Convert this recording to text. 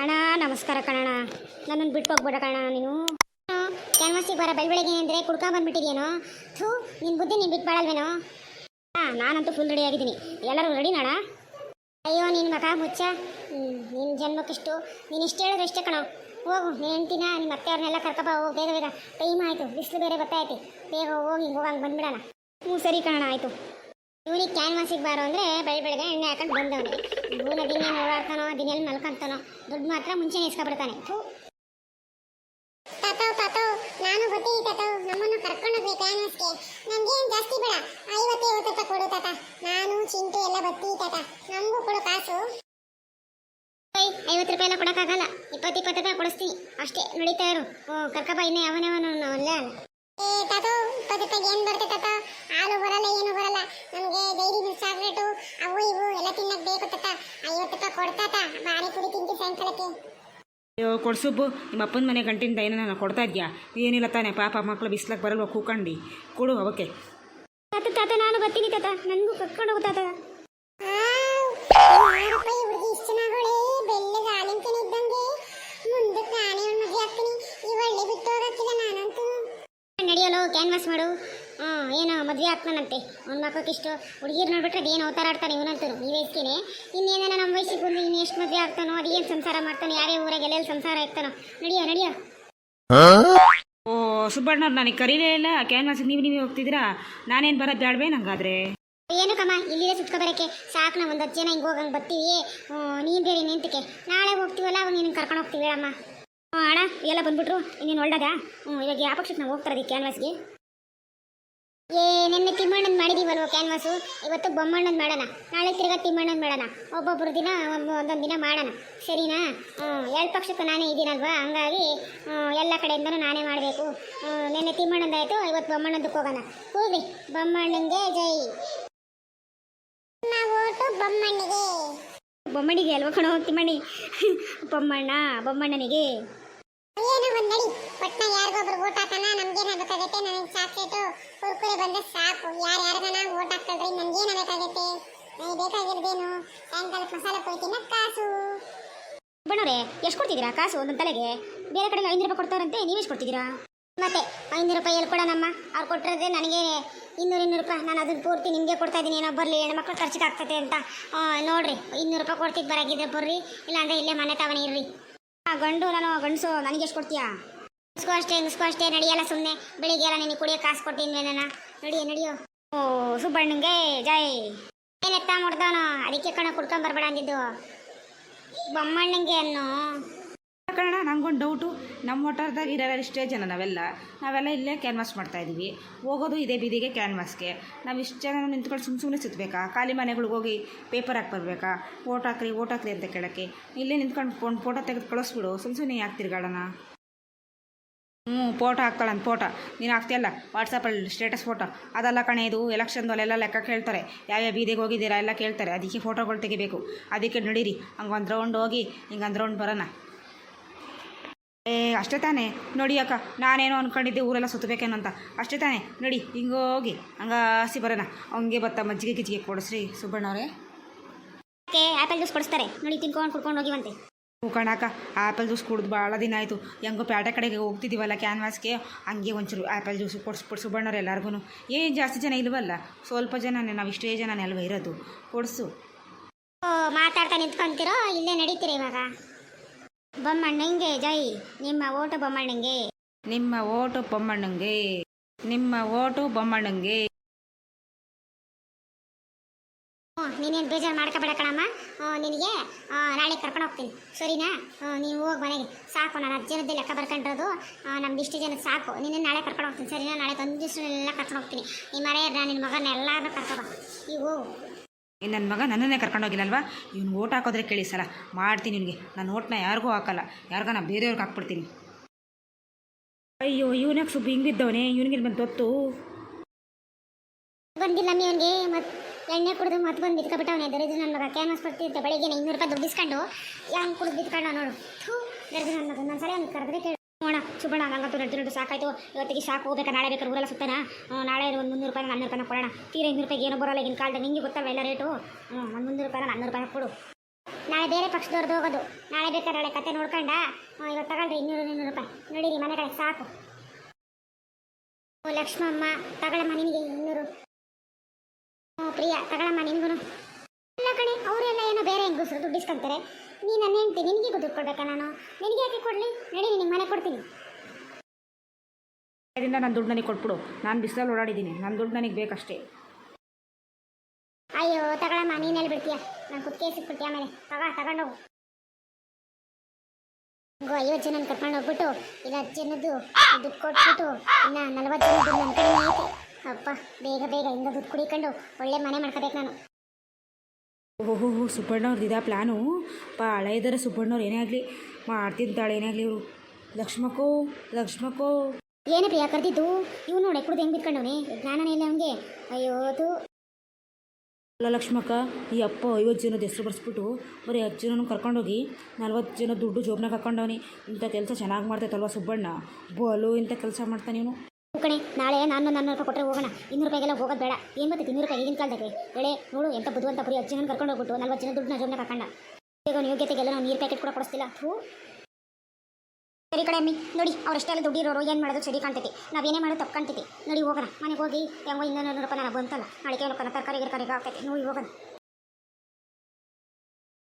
ಅಣ್ಣ, ನಮಸ್ಕಾರ ಕಣಣ್ಣ. ನನ್ನನ್ನು ಬಿಟ್ಟು ಹೋಗ್ಬೇಡ ಕಣ ನೀನು. ಕ್ಯಾನ್ವಾಸಿಗೆ ಬರ ಬೆಳಬೆಳಗ್ಗೆ ಅಂದರೆ ಕುಡ್ಕ ಬಂದ್ಬಿಟ್ಟಿದ್ಯೇನೋ? ಥೂ ನಿನ್ನ ಬುದ್ಧಿ ನೀನು ಬಿಟ್ಟು ಬಾಳಲ್ವೇನೋ? ಹಾಂ ನಾನಂತೂ ಫುಲ್ ರೆಡಿ ಆಗಿದ್ದೀನಿ. ಎಲ್ಲರೂ ರೆಡಿ ನಾಡ ಅಯ್ಯೋ ನಿನ್ನ ಮಗ ಮುಚ್ಚ. ನಿನ್ನ ಜನ್ಮಕ್ಕಿಷ್ಟು ನೀನು ಇಷ್ಟು ಹೇಳಿದ್ರೆ ಇಷ್ಟೇ ಕಣ. ಹೋಗು, ನೀನು ಹೆಂಡ್ತಿನ ನಿಮ್ಮ ಅತ್ತೆಯವ್ರನ್ನೆಲ್ಲ ಕರ್ಕೊಬ ಹೋಗು, ಬೇಗ ಬೇಗ. ಟೈಮ್ ಆಯಿತು, ಬಿಸಿಲು ಬೇರೆ ಗೊತ್ತಾಯ್ತು ಬೇಗ ಹೋಗಿ ಹೋಗಿ ಹೋಗಂಗೆ ಬಂದ್ಬಿಡೋಣ. ಹ್ಞೂ ಸರಿ ಕಣ ಆಯಿತು. ಇವನಿಗೆ ಕ್ಯಾನ್ವಾಸಿಗೆ ಬಾರೋ ಅಂದರೆ ಬೆಳೆ ಬೆಳಗ್ಗೆ ಎಣ್ಣೆ ಹಾಕೊಂಡು ಬಂದವನಿಗೆ ಇವನ ದಿನ ಓಡಾಡ್ತಾನೋ ದಿನಲ್ಲಿ ಮಲ್ಕೊಂತಾನೋ, ದುಡ್ಡು ಮಾತ್ರ ಮುಂಚೆ ಇಸ್ಕೊಬಿಡ್ತಾನೆ. ತಾತವ್ ತಾತವ್ ನಾನು ಗೊತ್ತೀನಿ ತಾತವ್ ನಮ್ಮನ್ನು ಕರ್ಕೊಂಡೋಗ್ಬೇಕು ಕ್ಯಾನ್ವಾಸ್ಗೆ ನನಗೇನು ಜಾಸ್ತಿ ಬೇಡ. ಐವತ್ತೇ ಐವತ್ತು ಕೊಡು ತಾತ. ನಾನು ಚಿಂತೆ ಎಲ್ಲ ಬರ್ತೀವಿ ತಾತ. ನಮಗೂ ಕೊಡು ಕಾಸು. ಐವತ್ತು ರೂಪಾಯಿ ಎಲ್ಲ ಕೊಡೋಕ್ಕಾಗಲ್ಲ. ಇಪ್ಪತ್ತು ಇಪ್ಪತ್ತು ಕೊಡಿಸ್ತೀನಿ. ಅಷ್ಟೇ ನಡೀತಾ ಇರು. ಓ ಕರ್ಕಪ್ಪ ಇನ್ನೇ ಅವನವನು ಅಲ್ಲ ಏ ಇಪ್ಪತ್ತು ಏನು ತಾತ? ಹಾಲು ಬರಲ್ಲ ಏನು ಬರಲ್ಲ. ನಮಗೆ ಡೈರಿ ಮಿಲ್ಕ್ ಚಾಕ್ಲೇಟು ಅವು ಇವು ಎಲ್ಲ ತಿನ್ನಕ್ಕೆ ಬೇಕು ತಾತ. ಐವತ್ತು ರೂಪಾಯಿ ಕೊಡ್ತಾತ ಬಾರಿ ಕುಡಿ ತಿಂತಿ ಸಾಯಂಕಾಲಕ್ಕೆ. ಅಯ್ಯೋ ಕೊಡ್ಸುಬ್ಬು ನಿಮ್ಮ ಅಪ್ಪನ ಮನೆ ಗಂಟಿಂದ ಏನೋ ನಾನು ಕೊಡ್ತಾ ಇದ್ಯಾ? ಏನಿಲ್ಲ ತಾನೆ ಪಾಪ ಮಕ್ಕಳು ಬಿಸ್ಲಕ್ಕೆ ಬರಲ್ವ ಕೂಕಂಡಿ. ಕೊಡು ಅವಕ್ಕೆ. ತಾತ ತಾತ ನಾನು ಬರ್ತೀನಿ ತಾತ. ನನಗೂ ಕರ್ಕೊಂಡು ಹೋಗು ಕ್ಯಾನ್ವಾಸ್ ಮಾಡು. ಹಾಂ ಏನು ಮದುವೆ ಆಗ್ತಾನಂತೆ. ಅವ್ನ ಇಷ್ಟು ಹುಡುಗಿರು ನೋಡ್ಬಿಟ್ರೆ ಅದೇನು ಅವತಾರ ಆಡ್ತಾನೆ ಇವನಂತೂ ಈ ವಯಸ್ಸಿಗೆ ಇನ್ನೇನ ನಮ್ಮ ವಯಸ್ಸಿಗೆ ಬಂದು ಇನ್ನು ಎಷ್ಟು ಮದುವೆ ಆಗ್ತಾನೋ ಅದೇನು ಸಂಸಾರ ಮಾಡ್ತಾನೆ ಯಾರೇ ಊರಾಗ ಎಲ್ಲೆಲ್ಲಿ ಸಂಸಾರ ಇರ್ತಾನೋ. ನಡಿಯೋ ನಡಿಯೋ. ಓ ಸುಬ್ಬಣ್ಣ ನನಗೆ ಕರೀಲೇ ಇಲ್ಲ. ಕ್ಯಾನ್ವಾಸಿಗೆ ನೀವು ನೀವೇ ಹೋಗ್ತಿದ್ದೀರಾ? ನಾನೇನು ಬರೋದು ಬೇಡವೇ ನಂಗಾದ್ರೆ? ಏನು ಕಮ್ಮ ಇಲ್ಲಿದೆ ಸುತ್ಕೊ ಬರೋಕ್ಕೆ. ಸಾಕು ನಾವು ಒಂದು ಹತ್ತು ಜನ ಹಿಂಗೆ ಹೋಗಂಗೆ ಬರ್ತೀವಿ. ನೀನು ಬೇರೆ ನಿಂತಕ್ಕೆ ನಾಳೆ ಹೋಗ್ತೀವಲ್ಲ ಅವಾಗ ನಿನ್ನ ಕರ್ಕೊಂಡು ಹೋಗ್ತೀವಿ ಹೇಳಮ್ಮ. ಹ್ಞೂ ಅಣ್ಣ ಎಲ್ಲ ಬಂದ್ಬಿಟ್ರು. ಇನ್ನೇನು ಒಳ್ಳೆದ? ಹ್ಞೂ ಇವಾಗ ಯಾವ ಪಕ್ಷಕ್ಕೆ ನಾವು ಹೋಗ್ತಾರೆ ಕ್ಯಾನ್ವಾಸ್ಗೆ ಏ ನಿನ್ನೆ ತಿಮ್ಮಣ್ಣನ ಮಾಡಿದೀವಲ್ವ ಕ್ಯಾನ್ವಾಸು ಇವತ್ತು ಬೊಮ್ಮಣ್ಣನ ಮಾಡೋಣ. ನಾಳೆ ತಿರ್ಗಾ ತಿಮ್ಮಣ್ಣನ ಮಾಡೋಣ. ಒಬ್ಬೊಬ್ಬರು ದಿನ ಒಂದು ಒಂದೊಂದು ದಿನ ಮಾಡೋಣ. ಸರಿನಾ? ಎರಡು ಪಕ್ಷಕ್ಕೂ ನಾನೇ ಇದ್ದೀನಲ್ವಾ? ಹಂಗಾಗಿ ಎಲ್ಲ ಕಡೆಯಿಂದನೂ ನಾನೇ ಮಾಡಬೇಕು. ನಿನ್ನೆ ತಿಮ್ಮಣ್ಣಂದಾಯಿತು ಇವತ್ತು ಬೊಮ್ಮಣ್ಣದಕ್ಕೆ ಹೋಗೋಣ. ಹೋಗ್ರಿ ಬೊಮ್ಮಣ್ಣಿಗೆ ಜೈ. ಬೊಮ್ಮಣ್ಣಿಗೆ. ಬೊಮ್ಮಣಿಗೆ ಅಲ್ವಾ ಕಣೋ ತಿಮ್ಮಣ್ಣಿ? ಬೊಮ್ಮಣ್ಣ ಬೊಮ್ಮಣ್ಣನಿಗೆ. ಏನೋ ಒಂದಡಿ ಒಟ್ನ ಯಾರಿಗೊಬ್ರು ಓಟ್ ಹಾಕಣ. ನಮ್ಗೇನ್ ಬೇಕಾಗತ್ತೆ ನನಗೆ ಚಾಕ್ಲೇಟು ಕುರ್ಕುರೆ ಬಂದ್ರೆ ಸಾಕು. ಯಾರು ಯಾರಿಗಾನ ಓಟ್ ಹಾಕೊಳ್ರಿ ನನ್ಗೇನ್ ಬೇಕಾಗತ್ತೆ ನನಗೆ ಬೇಕಾಗಿರೋದೇನು? ಸಾಯಂಕಾಲ ಮಸಾಲೆ ಪುರಿ ತಿನ್ನಕ್ ಕಾಸು. ಬಣ್ಣವ್ರೆ, ಎಷ್ಟು ಕೊಡ್ತಿದ್ದೀರಾ ಕಾಸು ಒಂದೊಂದು ತಲೆಗೆ? ಬೇರೆ ಕಡೆ ಐನೂರು ರೂಪಾಯಿ ಕೊಡ್ತಾರಂತೆ ನೀವೆಷ್ಟು ಕೊಡ್ತಿದ್ದೀರಾ? ಮತ್ತೆ, ಐನೂರು ರೂಪಾಯಿ ಎಲ್ಲಿ ಕೊಡೋಣಮ್ಮ ಅವ್ರು ಕೊಟ್ಟಿರೋದೇ ನನಗೆ ಇನ್ನೂರು ಇನ್ನೂರು ರೂಪಾಯಿ. ನಾನು ಅದನ್ನ ಪೂರ್ತಿ ನಿಮಗೆ ಕೊಡ್ತಾ ಇದ್ದೀನಿ. ಏನೋ ಬರಲಿ, ಹೆಣ್ಮಕ್ಳು ಖರ್ಚಿಗೆ ಆಗ್ತದೆ ಅಂತ ನೋಡ್ರಿ, ಇನ್ನೂರು ರೂಪಾಯಿ ಕೊಡ್ತಿದ್ದು ಬರಾಗಿದ್ರೆ ಬರ್ರಿ. ಇಲ್ಲಾಂದ್ರೆ ಇಲ್ಲೇ ಮನೆ ತಾವನೇ ಇರ್ರಿ. ಗಂಡು ನಾನು ಗಂಡಸು ನನಗೆ ಎಷ್ಟು ಕೊಡ್ತೀಯಾ? ಇಸ್ಕೋ ಅಷ್ಟೇ ಇಸ್ಕೋ ಅಷ್ಟೇ, ನಡಿಯಲ್ಲ ಸುಮ್ಮನೆ ಬೆಳಿಗ್ಗೆ ಎಲ್ಲ ನಿನಗೆ ಕುಡಿಯೋ ಕಾಸು ಕೊಡ್ತೀನಿ ನಾನು. ನಡಿಯೋ ನಡಿಯೋ. ಓ, ಸುಬ್ಬಣ್ಣಂಗೆ ಜೈ ಏನೆತ್ತ ಮುಡ್ದವನು ಅದಕ್ಕೆ ಕಣ ಕುಡ್ಕೊಂಡ್ ಬರ್ಬೇಡ ಅಂದಿದ್ದು. ಬೊಮ್ಮಣ್ಣಂಗೆ ಅನ್ನೋ. ಕಣ ನನಗೊಂದು ಡೌಟು ನಮ್ಮ ಒಟ್ಟಾರದಾಗ ಇರೋ ಇಷ್ಟೇ ಜನ ನಾವೆಲ್ಲ. ನಾವೆಲ್ಲ ಇಲ್ಲೇ ಕ್ಯಾನ್ವಾಸ್ ಮಾಡ್ತಾ ಇದ್ದೀವಿ ಹೋಗೋದು ಇದೇ ಬೀದಿಗೆ ಕ್ಯಾನ್ವಾಸ್ಗೆ ನಾವು ಇಷ್ಟು ಜನ ನಿಂತ್ಕೊಂಡು ಸುಮ್ಮ ಸುಮ್ಮನೆ ಸುತ್ತಬೇಕಾ ಖಾಲಿ ಮನೆಗಳಿಗೆ ಹೋಗಿ ಪೇಪರ್ ಹಾಕಿ ಬರಬೇಕಾ? ಓಟ್ ಹಾಕ್ರಿ ಓಟ್ ಹಾಕ್ರಿ ಅಂತ ಕೇಳೋಕ್ಕೆ. ಇಲ್ಲೇ ನಿಂತ್ಕೊಂಡು ಫೋನ್ ಫೋಟೋ ತೆಗೆದು ಕಳಿಸ್ಬಿಡು. ಸುಮ್ಮ ಸುಮ್ಮನೆ ಯಾಕೆ ಹ್ಞೂ ಫೋಟೋ ಹಾಕ್ಕೊಳ್ಳೋಣ ಫೋಟೋ ನೀನು ಹಾಕ್ತೀಯಲ್ಲ ವಾಟ್ಸಪ್ಪಲ್ಲಿ ಸ್ಟೇಟಸ್ ಫೋಟೋ ಅದೆಲ್ಲ ಕಣೆ ಇದು? ಎಲೆಕ್ಷನ್ದು ಅಲ್ಲೆಲ್ಲ ಲೆಕ್ಕ ಕೇಳ್ತಾರೆ. ಯಾವ್ಯಾವ ಬೀದಿಗೆ ಹೋಗಿದ್ದೀರಾ ಎಲ್ಲ ಕೇಳ್ತಾರೆ. ಅದಕ್ಕೆ ಫೋಟೋಗಳು ತೆಗಿಬೇಕು. ಅದಕ್ಕೆ ನಡೀರಿ. ಹಂಗೆ ಒಂದು ರೌಂಡ್ ಹೋಗಿ, ಹಿಂಗೆ ಒಂದು ರೌಂಡ್ ಬರೋಣ. ಏ ಅಷ್ಟೇ ತಾನೇ. ನೋಡಿ ಅಕ್ಕ ನಾನೇನೋ ಅಂದ್ಕೊಂಡಿದ್ದೆ ಊರೆಲ್ಲ ಸುತ್ತಬೇಕೇನೋ ಅಂತ. ಅಷ್ಟೇ ತಾನೇ. ನೋಡಿ ಹಿಂಗೋಗಿ ಹೋಗಿ. ಹಂಗೆ ಹಸಿ ಬರೋಣ. ಹಂಗೆ ಬತ್ತ ಮಜ್ಜಿಗೆ ಗಿಜ್ಜಿಗೆ ಕೊಡಿಸ್ರಿ ಸುಬ್ಬಣ್ಣವ್ರೆ. ಓಕೆ ಆ್ಯಪಲ್ ಜ್ಯೂಸ್ ಕೊಡಿಸ್ತಾರೆ. ನೋಡಿ ತಿನ್ಕೊಂಡು ಕುಡ್ಕೊಂಡು ಹೋಗಿವಂತೆ. ಹ್ಞೂ ಕಣಕ್ಕ ಆ್ಯಪಲ್ ಜ್ಯೂಸ್ ಕುಡಿದು ಭಾಳ ದಿನ ಆಯಿತು. ಹೆಂಗೋ ಪ್ಯಾಟೆ ಕಡೆಗೆ ಹೋಗ್ತಿದ್ದೀವಲ್ಲ ಕ್ಯಾನ್ವಾಸ್ಗೆ ಹಂಗೆ ಒಂಚೂರು ಆ್ಯಪಲ್ ಜ್ಯೂಸ್ ಕೊಡಿಸ್ಬಿಟ್ಟು ಸುಬ್ಬಣ್ಣವ್ರು ಎಲ್ಲರಿಗೂ ಏನು ಜಾಸ್ತಿ ಜನ ಇಲ್ವಲ್ಲ? ಸ್ವಲ್ಪ ಜನನೇ ನಾವು ಇಷ್ಟೇ ಜನ ಅಲ್ವ ಇರೋದು. ಕೊಡಿಸು. ಮಾತಾಡ್ತಾ ನಿಂತ್ಕೊಂತೀರೋ ಇಲ್ಲೇ ನಡೀತೀರಿ ಇವಾಗ? ಬೊಮ್ಮಣ್ಣಂಗೆ ಜೈ. ನಿಮ್ಮ ಓಟು ಬೊಮ್ಮಣ್ಣಂಗೆ. ನಿಮ್ಮ ಓಟು ಬೊಮ್ಮಣ್ಣಂಗೆ. ನಿಮ್ಮ ಓಟು ಬೊಮ್ಮಣ್ಣಂಗೆ. ನೀನೇನು ಬೇಜಾರು ಮಾಡ್ಕೋಬೇಡ ಕಣಮ್ಮ. ನಿನಗೆ ನಾಳೆ ಕರ್ಕೊಂಡು ಹೋಗ್ತೀನಿ. ಸರಿನಾ? ನೀವು ನೀನು ಹೋಗಿ ಮನೆಗೆ. ಸಾಕು ನಾನು ಹತ್ತು ಜನದ ಲೆಕ್ಕ ಬರ್ಕೊಂಡಿರೋದು. ನಮ್ದು ಇಷ್ಟು ಜನ ಸಾಕು. ನಿನ್ನ ನಾಳೆ ಕರ್ಕೊಂಡು ಹೋಗ್ತೀನಿ. ಸರಿನಾ? ನಾಳೆ ತಂದು ಎಲ್ಲ ಕರ್ಕೊಂಡು ಹೋಗ್ತೀನಿ. ನಿಮ್ಮ ಮನೆಯವ್ರನ್ನ ನಿನ್ನ ಮಗನ ಎಲ್ಲರನ್ನೂ ಕರ್ಕೊಬ ಈಗ ಹೋಗು. ನನ್ನ ಮಗ ನನ್ನನ್ನೇ ಕರ್ಕೊಂಡೋಗಿಲ್ಲಲ್ವಾ ಇವ್ನು ಓಟ್ ಹಾಕೋದ್ರೆ ಕೇಳಿ ಸಲ ಮಾಡ್ತೀನಿ ನಿನಗೆ ನಾನು ಓಟ್ನ ಯಾರಿಗೂ ಹಾಕಲ್ಲ. ಯಾರಿಗೂ ನಾ ಬೇರೆಯವ್ರಿಗೆ ಹಾಕ್ಬಿಡ್ತೀನಿ. ಅಯ್ಯೋ ಇವನಾಗ ಸುಬ್ಬ ಹಿಂಗೆ ಬಿದ್ದವನೇ ಇವನಿಗೆ ಬಂದು ತೊತ್ತು ಬಂದಿಲ್ಲ ಅವನಿಗೆ. ಮತ್ತೆ ಎಣ್ಣೆ ಕುಡಿದು ಮತ್ತೆ ಬಂದು ಬಿದ್ಕೊಬಿಟ್ಟವನೆ ದರಿದ್ರ ನನ್ನ ಮಗ. ಕ್ಯಾನ್ ಕೊಡ್ತಿದ್ದೆ ಬೆಳಿಗ್ಗೆ ಇನ್ನೂರು ರೂಪಾಯಿ ದುಡ್ಡಿಸ್ಕೊಂಡು ಇಸ್ಕೊಂಡು ಹೆಂಗೆ ಕುಡಿದು ಬಿದ್ಕೊಂಡು ನೋಡು. ಥೂ ದರಿದ್ರ ನನ್ನ ಮಗ. ನಾನು ಸರಿ ಅವ್ನಿಗೆ ಕರೆದ್ರೆ ಕೇಳು. ಸುಬ್ಬಣ್ಣ, ನಂಗಂತೂ ನಡ್ದು ನಡ್ದು ಸಾಕಾಯ್ತು. ಇವತ್ತಿಗೆ ಸಾಕು, ಹೋಗ್ಬೇಕಾ? ನಾಳೆ ಬೇಕಾದ್ರೆ ಊರೆಲ್ಲ ಸುತ್ತಾನ? ನಾಳೆ ಒಂದು ಮುನ್ನೂರು ರೂಪಾಯಿ ನಾನ್ನೂರು ರೂಪಾಯಿ ಕೊಡೋಣ. ತೀರ ಇನ್ನೂರು ರೂಪಾಯಿಗೆ ಏನೋ ಬರೋಲ್ಲ ಈಗಿನ ಕಾಲದಲ್ಲಿ. ನಿಂಗೆ ಗೊತ್ತಲ್ಲ ಎಲ್ಲ ರೇಟು? ಒಂದು ಮುನ್ನೂರು ರೂಪಾಯಿ ನಾನ್ನೂರು ರೂಪಾಯಿ ಕೊಡು. ನಾಳೆ ಬೇರೆ ಪಕ್ಷದವ್ರದ್ದು ಹೋಗೋದು. ನಾಳೆ ಬೇಕಾದ್ರೆ ನಾಳೆ ಕತೆ ನೋಡ್ಕೊಂಡ? ಇವತ್ತು ತಗೊಂಡ್ರೆ ಇನ್ನೂರು ಇನ್ನೂರು ರೂಪಾಯಿ. ನೋಡಿರಿ, ಮನೆ ಕಡೆ ಸಾಕು. ಲಕ್ಷ್ಮಮ್ಮ, ತಗೊಳಮ್ಮ ನಿನಗೆ ಇನ್ನೂರು. ಹ್ಞೂ ಪ್ರಿಯ, ತಗೊಳಮ್ಮ ನಿನ್ಗೂ ಇಲ್ಲ ಕಣಿ, ಅವರೆಲ್ಲ ಏನೋ ಬೇರೆ ಹೆಂಗಸರು ದುಡ್ಡು ಇಸ್ಕೊಂತಾರೆ. ನೀ ನನ್ನ ಹೆಂಡತಿ ನಿನಗೆ ದುಡ್ಡು ಕೊಡ್ಬೇಕಾ ನಾನು? ನಿನಗೆ ಯಾಕೆ ಕೊಡಲಿ? ನಡಿ ನಿನಗೆ ಮನೆ ಕೊಡ್ತೀನಿ. ಇದರಿಂದ ನನ್ನ ದುಡ್ಡು ನನಗೆ ಕೊಟ್ಬಿಡು. ನಾನು ಬಿಸಿಲಲ್ಲಿ ಓಡಾಡಿದ್ದೀನಿ. ನನ್ನ ದುಡ್ಡು ನನಗೆ ಬೇಕಷ್ಟೇ. ಅಯ್ಯೋ ತಗೊಳಮ್ಮ ನೀನೆಲ್ಲಿ ಬಿಡ್ತೀಯ? ನಾನು ಕುತ್ತಿಗೆ ಸಿಕ್ಬಿಡ್ತೀಯ ಆಮೇಲೆ? ತಗ ತಗೊಂಡು ಗೋ ಐವತ್ತು ಜನ ಕರ್ಕೊಂಡು ಹೋಗ್ಬಿಟ್ಟು ಈಗ ಹತ್ತು ಜನದ್ದು ದುಡ್ಡು ಕೊಟ್ಬಿಟ್ಟು ಇನ್ನು ನಲ್ವತ್ತು ಜನ ದುಡ್ಡು ನನ್ನ ಕಡೆ ಐತೆ. ಅಪ್ಪ ಬೇಗ ಬೇಗ ಇಂದ ದುಡ್ಡು ಕುಡಿಕೊಂಡು ಒಳ್ಳೆ ಮನೆ ಮಾಡ್ಕೋಬೇಕು ನಾನು. ಓಹೋ ಸುಬ್ಬಣ್ಣವ್ರದ್ದು ಇದಾ ಪ್ಲ್ಯಾನು ಪಾ ಹಳೆ ಇದ್ದಾರೆ ಸುಬ್ಬಣ್ಣವ್ರು ಏನೇ ಆಗಲಿ ಮಾಡ್ತಿದ್ದಾಳೆ ಏನೇ ಆಗಲಿ ಇವರು. ಲಕ್ಷ್ಮಕ್ಕೋ ಲಕ್ಷ್ಮಕ್ಕೋ. ಏನೇ ಪ್ರಿಯ ಕರೆದಿದ್ದು? ಇವ್ನು ನೋಡಿ ಕುಡ್ದು ಹೆಂಗೆ ಬಿಟ್ಕೊಂಡವನೆ ಜ್ಞಾನನೇ ಇಲ್ಲ ಅವನಿಗೆ. ಅಯ್ಯೋ ತು ಅಲ್ಲ ಲಕ್ಷ್ಮಕ್ಕ ಈ ಅಪ್ಪ ಐವತ್ತು ಜನದ ಹೆಸರು ಬರ್ಸ್ಬಿಟ್ಟು ಬರೀ ಹತ್ತು ಜನನು ಕರ್ಕೊಂಡೋಗಿ ನಲ್ವತ್ತು ಜನ ದುಡ್ಡು ಜೋಬ್ನಾಗ ಹಾಕೊಂಡವನಿ. ಇಂಥ ಕೆಲಸ ಚೆನ್ನಾಗಿ ಮಾಡ್ತೈತಲ್ವ ಸುಬ್ಬಣ್ಣ? ಬಲು ಇಂಥ ಕೆಲಸ ಮಾಡ್ತಾನೆ ಇವನು. ಕಣೆ ನಾಳೆ ನಾನು ನಾನ್ನೂರು ರೂಪಾಯಿ ಕೊಟ್ಟರೆ ಹೋಗೋಣ. ಇನ್ನೂರು ರೂಪಾಯಿಗೆಲ್ಲ ಹೋಗೋದು ಬೇಡ. ಏನು ಮತ್ತೆ ಇನ್ನೂರು ರೂಪಾಯಿ ಈಗಿನ ಕಾಲದಾಗೆ ಹೇಳಿ ನೋಡು, ಎಂತ ಬುದ್ಧಿವಂತ ಬರೀ ಹತ್ತು ಜನ ಕರ್ಕೊಂಡು ಹೋಗ್ಬಿಟ್ಟು ನಲ್ವತ್ತು ಜನ ದುಡ್ಡನ್ನ ಜೋಬ್ನಾಗ ಕಾಕಂಡ ಈಗ ಯೋಗ್ಯತೆಗೆಲ್ಲ ನಾವು ನೀರು ಪ್ಯಾಕೆಟ್ ಕೂಡ ಕೊಡಿಸ್ತಿಲ್ಲ. ಥೂ. ಸರಿ ಕಡೆ ಅಮ್ಮಿ, ನೋಡಿ, ಅವರಷ್ಟೆಲ್ಲ ದುಡ್ಡು ಇರೋರು ಏನು ಮಾಡೋದು ಸರಿ ಕಾಣ್ತೈತಿ. ನಾವೇನೇ ಮಾಡೋದು ತಪ್ಪು ಕಾಣ್ತೈತಿ. ನೋಡಿ, ಹೋಗೋಣ. ಮನೆಗೆ ಹೋಗಿ ಹೆಂಗೋ ಇನ್ನೂರು ರೂಪಾಯಿ ನಾನು ಬಂತಲ್ಲ ನಾಳೆ ಕೇಳೋಣ ತರಕಾರಿ ಗಿರ್ಕಾರಿಗೆ ಆಗ್ತೈತಿ ನೋಡಿ, ಹೋಗೋಣ.